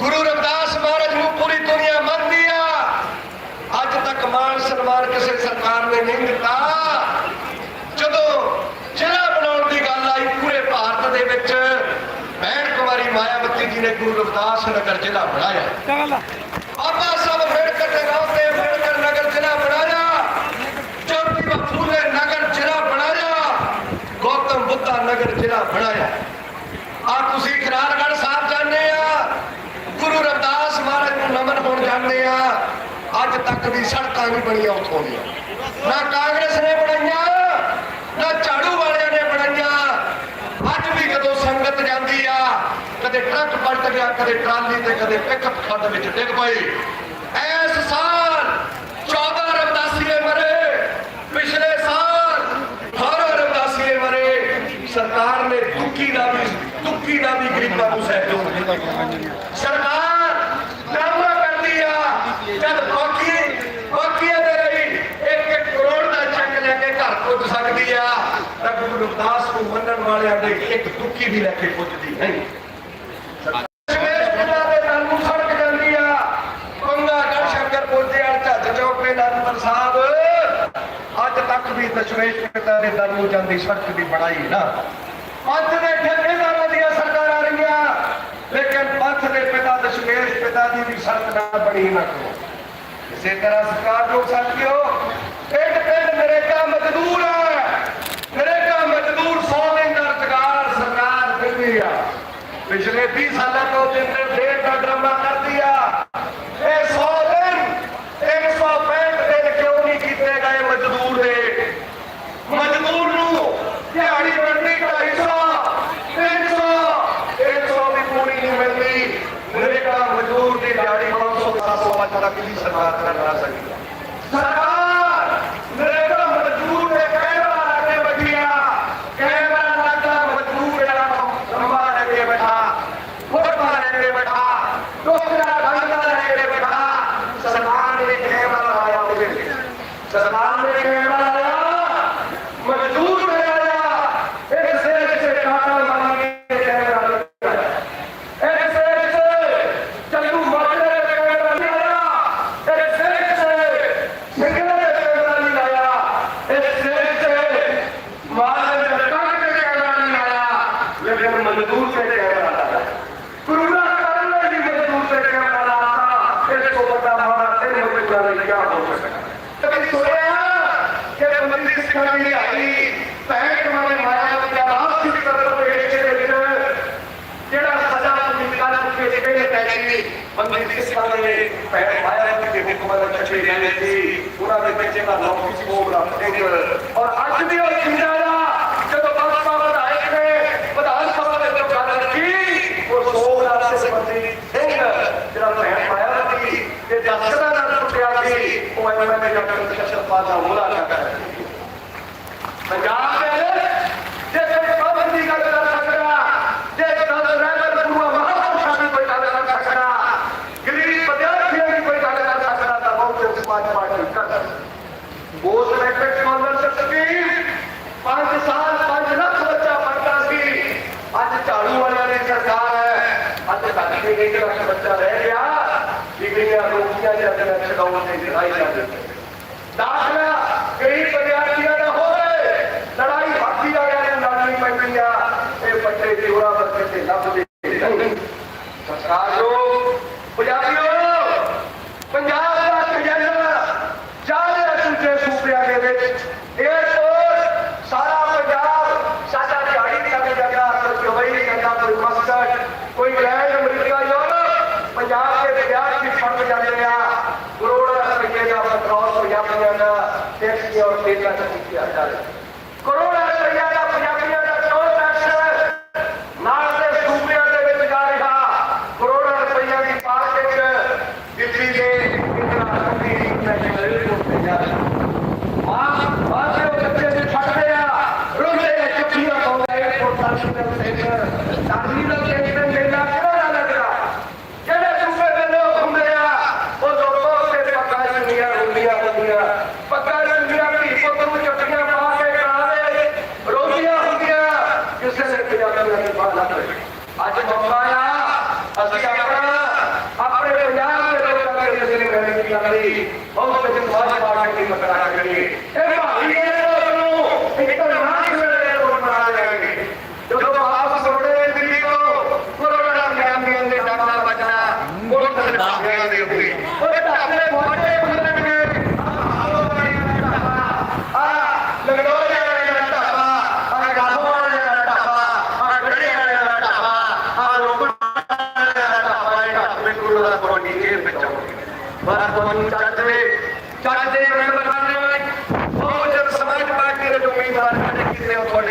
ਗੁਰੂ ਰਵਿਦਾਸ ਮਹਾਰਾਜ ਨੂੰ ਪੂਰੀ ਦੁਨੀਆ ਮੰਨਦੀ ਆ। ਅੱਜ ਤੱਕ ਮਾਨ ਸਨਮਾਨ ਕਿਸੇ ਸਰਕਾਰ ਨੇ ਨਹੀਂ ਦਿੱਤਾ। ਜਦੋਂ ਜ਼ਿਲ੍ਹਾ ਬਣਾਉਣ ਦੀ ਗੱਲ ਆਈ ਪੂਰੇ ਭਾਰਤ ਦੇ ਵਿੱਚ ਭੈਣ ਕੁਮਾਰੀ ਮਾਇਆਵਤੀ ਜੀ ਨੇ ਗੁਰੂ ਰਵਿਦਾਸ ਨਗਰ ਜ਼ਿਲ੍ਹਾ ਬਣਾਇਆ ਚੱਲ ਬਾਬਾ ਸਾਹਿਬ ਅੰਬੇਡਕਰ ਦੇ ਨਾਮ ਤੇ ਅੰਬੇਡਕਰ ਨਗਰ ਜ਼ਿਲ੍ਹਾ ਬਣਾਇਆ ਜੋਤੀਬਾ ਫੂਲੇ ਨਗਰ ਜ਼ਿਲ੍ਹਾ ਬਣਾਇਆ ਗੌਤਮ ਬੁੱਧਾ ਨਗਰ ਜ਼ਿਲ੍ਹਾ ਬਣਾਇਆ ਆ ਤੁਸੀਂ ਖਰਾਰਗੜ੍ਹ ਸਾਹਿਬ ਜਾਂਦੇ ਆ ਗੁਰੂ ਰਵਿਦਾਸ ਮਹਾਰਾਜ ਨੂੰ ਨਮਨ ਹੋਣ ਜਾਂਦੇ ਆ ਅੱਜ ਤੱਕ ਵੀ ਸੜਕਾਂ ਨਹੀਂ ਬਣੀਆਂ ਨਾ ਕਾਂਗਰਸ ਨੇ ਬਣਾਈਆਂ, ਨਾ ਝਾੜੂ ਵਾਲਿਆਂ ਨੇ ਬਣਾਈਆਂ। ਅੱਜ ਵੀ ਜਦੋਂ ਸੰਗਤ ਜਾਂਦੀ ਆ, ਕਦੇ ਟਰੱਕ ਪਲਟ ਗਿਆ, ਕਦੇ ਟਰਾਲੀ ਤੇ, ਕਦੇ ਪਿਕਅਪ ਖੱਡ ਵਿੱਚ ਡਿੱਗ ਪਈ। ਇਸ ਸਾਲ 14 ਰਵਦਾਸੀਏ ਮਰੇ, ਪਿਛਲੇ ਸਾਲ 18 ਰਵਦਾਸੀਏ ਮਰੇ। ਸਰਕਾਰ ਨੇ ਦੁੱਕੀ ਦਾ ਵੀ ਦੁੱਕੀ ਦਾ ਵੀ ਗਰੀਬਾਂ ਨੂੰ ਸਹਿਯੋਗ ਦਿੱਤਾ। ਸਰਕਾਰ ਡਰਾਮਾ ਕਰਦੀ ਆ ਜਦ ਬਾਕੀ ਬਾਕੀਆਂ ਦੇ ਲਈ ਇੱਕ ਇੱਕ ਕਰੋੜ ਦਾ ਚੈੱਕ ਲੈ ਕੇ ਘਰ ਪੁੱਜ ਸਕਦੀ ਆ ਤਾਂ ਗੁਰੂ ਰਵਿਦਾਸ ਨੂੰ ਮੰਨਣ ਵਾਲਿਆਂ ਦੇ ਇੱਕ ਦੁੱਕੀ ਵੀ ਲੈ ਕੇ ਪੁੱਜਦੀ ਨਹੀਂ। ਦਸ਼ਮੇਸ਼ ਪਿਤਾ ਦੇ ਦਰ ਨੂੰ ਜਾਂਦੀ ਸੜਕ ਦੀ ਬਣਾਈ ਨਾ। ਪੰਥ ਦੇ ਠੇਕੇਦਾਰਾਂ ਦੀਆਂ ਸਰਕਾਰਾਂ ਰਹੀਆਂ, ਲੇਕਿਨ ਪੰਥ ਦੇ ਪਿਤਾ ਦਸ਼ਮੇਸ਼ ਪਿਤਾ ਦੀ ਵੀ ਸੜਕ ਨਾ ਬਣੀ ਨਾ ਕਰੋ। ਇਸੇ ਤਰ੍ਹਾਂ ਸਰਕਾਰ ਲੋਕ ਸਾਥੀਓ ਪਿੰਡ ਪਿੰਡ ਨਰੇਗਾ ਮਜ਼ਦੂਰ ਹੈ ਮਜ਼ਦੂਰ 100 ਦਿਨ ਸਰਕਾਰ ਦਿੰਦੀ ਆ। ਪਿਛਲੇ 20 ਸਾਲਾਂ ਤੋਂ ਦਿਨ ਦੇ ਦਾ ਡਰਾਮਾ ਕਰਦੀ ਆ। ਇਹ 100 ਦਿਨ 165 ਦਿਨ ਕਿਉਂ ਨਹੀਂ ਕੀਤੇ ਗਏ ਮਜ਼ਦੂਰ ਦੇ? ਮਜ਼ਦੂਰ ਨੂੰ ਦਿਹਾੜੀ ਮਿਲਦੀ 250 300 100 ਦੀ ਪੂਰੀ ਨਹੀਂ ਮਿਲਦੀ। ਨਰੇਗਾ ਮਜ਼ਦੂਰ ਦੀ ਦਿਹਾੜੀ 500 700 ਤੱਕ ਦੀ ਸਰਕਾਰ ਕਰਨਾ ਸਕਦੀ ਹੈ ਸਰਕਾਰ ਨਰੇਗਾ ਮਜ਼ਦੂਰ ਦੇ ਕਹਿਣਾ ਅੱਗੇ ਵਧੀਆ ਕਹਿਣਾ ਲੱਗਾ ਮਜ਼ਦੂਰ ਆ ਲੰਬਾ ਲੈ ਕੇ ਬੈਠਾ ਫੋਟਾ ਲੈ ਕੇ ਬੈਠਾ ਟੋਕਰਾ ਢੰਗਾ ਲੈ ਕੇ ਬੈਠਾ ਸਰਕਾਰ ਨੇ ਕਹਿਣਾ ਲਾਇਆ ਉਹਦੇ ਤੇ ਸਰਕਾਰ ਨੇ ਕਹਿਣਾ ਲਾਇਆ ਮਜ਼ਦੂਰ ਨੇ ਆਇਆ ਇੱਕ ਸਿਰ ਸੇ ਕਾਟਾ ਮੰਗੇ ਕਹਿਣਾ ਲੱਗਾ ਇੱਕ ਸਿਰ ਸੇ ਚੱਲੂ ਮਾਜਰੇ ਦੇ ਕਹਿਣਾ ਨਹੀਂ ਆਇਆ ਇੱਕ ਸਿਰ ਸੇ ਸਿੰਗਲੇ ਦੇ ਕਹਿਣਾ ਨਹੀਂ ਆਇਆ ਇੱਕ ਸਿਰ ਸੇ ਮਾਲ ਦੇ ਟੱਕ ਦੇ ਕਹਿਣਾ ਨਹੀਂ ਆਇਆ ਲੇਕਿਨ ਮਜ਼ਦੂਰ ਤੇ ਕਹਿਣਾ ਆਇਆ ਕਰੂਣਾ ਕਰਨ ਲਈ ਵੀ ਮਜ਼ਦੂਰ ਤੇ ਕਹਿਣਾ ਆਇਆ ਇਸ ਤੋਂ ਵੱਡਾ ਮਾਰਾ ਤੇ ਮਜ਼ਦੂਰਾਂ ਲਈ ਕੀ ਹੋ ਸਕਦਾ ਕਦੇ ਸੁਣਿਆ ਕਿ ਮੰਦੀ ਸਿੱਖਾਂ ਦੀ ਆਈ ਭੈਣ ਕਮਾਰੇ ਮਾਇਆ ਦਾ ਰਾਸ ਸਿੱਖ ਕਰਨ ਦੇ ਵਿੱਚ ਜਿਹੜਾ ਸਜ਼ਾ ਨਿਕਾਲ ਕੇ ਕਿਹੜੇ ਪੈਣੀ ਬੰਦੀ ਸਿੱਖਾਂ ਨੇ ਭੈਣ ਮਾਇਆ ਦੇ ਹੁਕਮਾਂ ਦਾ ਚੱਕੇ ਰਹਿੰਦੇ ਸੀ ਉਹਨਾਂ ਦੇ ਬੱਚੇ ਦਾ ਨਾਮ ਸੀ ਕੋਬਰਾ ਸਿੰਘ ਔਰ ਅੱਜ ਵੀ ਉਹ ਜਿੰਦਾ ਆ ਜਦੋਂ ਬਾਬਾ ਵਿਧਾਇਕ ਨੇ ਵਿਧਾਨ ਸਭਾ ਦੇ ਵਿੱਚ ਗੱਲ ਰੱਖੀ ਉਹ ਸੋਹਰਾ ਸਿੰਘ ਜਿਹੜਾ ਭੈਣ ਮਾਇਆ ਦੀ, ਤੇ ਜਸਦਾ ਨਾਲ ਟੁੱਟਿਆ ਸੀ। ਉਹ ਐਮਐਲਏ ਡਾਕਟਰ ਸ਼ਸ਼ਪਾਲ ਦਾ ਮੁਲਾ ਕਰਦਾ ਪੰਜਾਬ ਦੇ ਜੇ ਕੋਈ ਖਬਰ ਦੀ ਗੱਲ ਕਰ ਸਕਦਾ, ਜੇ ਦਸ ਰਹਿਬਰ ਗੁਰੂ ਮਹਾਪੁਰਸ਼ਾਂ ਦੀ ਕੋਈ ਗੱਲ ਕਰ ਸਕਦਾ, ਗਰੀਬ ਵਿਦਿਆਰਥੀਆਂ ਦੀ ਕੋਈ ਗੱਲ ਕਰ ਸਕਦਾ, ਤਾਂ ਬਹੁਤ ਸਮਾਜ ਪਾਰਟੀ ਕਰ ਸਕਦੀ ਉਸ ਇਲੈਕਟ੍ਰਿਕ ਸਕਾਲਰਸ਼ਿਪ ਸਕੀਮ 5 ਸਾਲ 5 ਲੱਖ ਬੱਚਾ ਪੜਦਾ ਸੀ ਅੱਜ ਝਾੜੂ ਵਾਲਿਆਂ ਦੀ ਸਰਕਾਰ ਹੈ ਅੱਜ ਤੱਕ ਵੀ 1 ਲੱਖ ਬੱਚਾ ਰਹਿ ਗਿਆ ਡਿਗਰੀਆਂ ਰੋਕੀਆਂ ਜਾਂਦੀਆਂ ਛਡਾਉਣ ਦੇ ਦਿਖਾਈ ਜਾਂਦੇ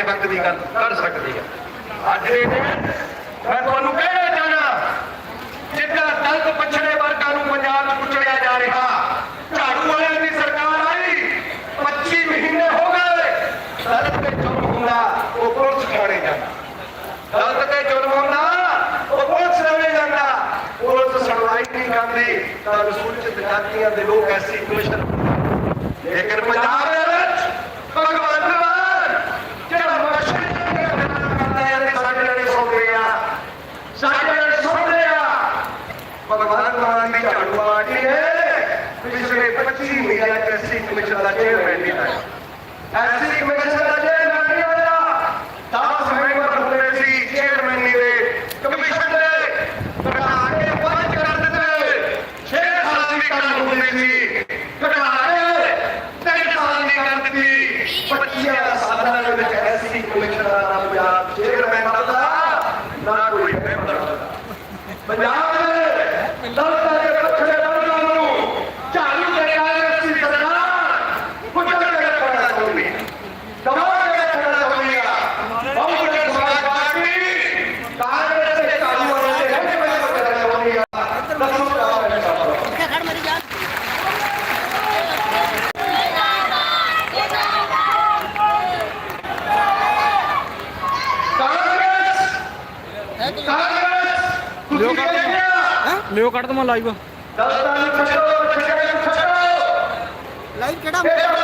ਸਕਦੀ ਕਰ ਕਰ ਸਕਦੀ ਹੈ। ਅੱਜ ਮੈਂ ਤੁਹਾਨੂੰ ਕਹਿਣਾ ਚਾਹਣਾ ਜਿੱਦਾਂ ਦਲਤ ਪਛੜੇ ਵਰਗਾਂ ਨੂੰ ਪੰਜਾਬ 'ਚ ਕੁਚਲਿਆ ਜਾ ਰਿਹਾ, ਝਾੜੂ ਵਾਲਿਆਂ ਦੀ ਸਰਕਾਰ ਆਈ 25 ਮਹੀਨੇ ਹੋ ਗਏ, ਦਲਤ ਤੇ ਚੁੱਪ ਹੁੰਦਾ, ਉਹ ਪੁਲਿਸ ਖਾਣੇ ਜਾਂਦਾ। ਦਲਤ ਤੇ ਜੁਰਮ ਹੁੰਦਾ, ਉਹ ਪੁਲਿਸ ਰਵੇ ਜਾਂਦਾ। ਪੁਲਿਸ ਸੁਣਵਾਈ ਨਹੀਂ ਕਰਦੀ, ਤਾਂ ਰਸੂਲ ਚ ਜਨਾਤੀਆਂ ਦੇ ਲੋਕ ਐਸੀ ਕੁਸ਼ਲ ਲੇਕਿਨ ਪੰਜਾਬ ਲਿਓ ਕੱਢ ਦਮਾ ਲਾਈਵ ਲਾਈਵ ਕਿਹੜਾ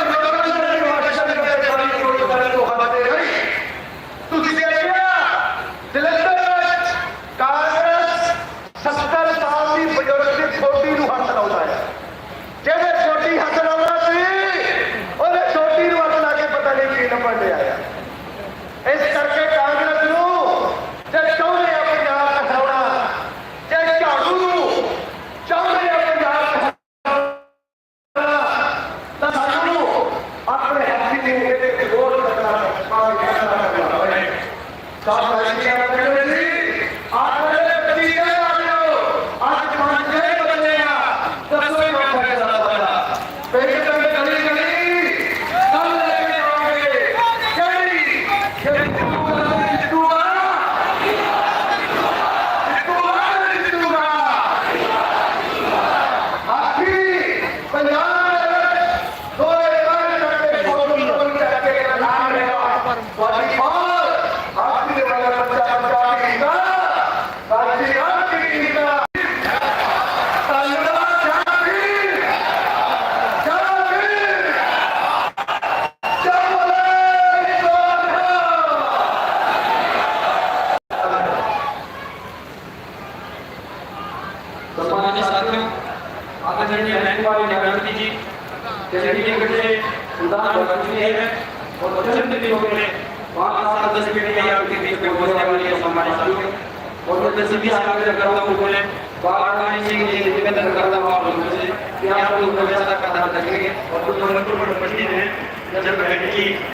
से उदाहरण बन चुके हैं और वचन दिनों में पाँच सात दस पीढ़ियाँ आपके बीच में पहुँचने वाली है हमारे साथ और मैं तस्वीर आवेदन करता हूँ उन्होंने बारह से निवेदन करता हूँ आप लोगों से कि आप लोग व्यवस्था का ध्यान रखेंगे और कुछ मंत्रों पर बच्चे हैं जैसे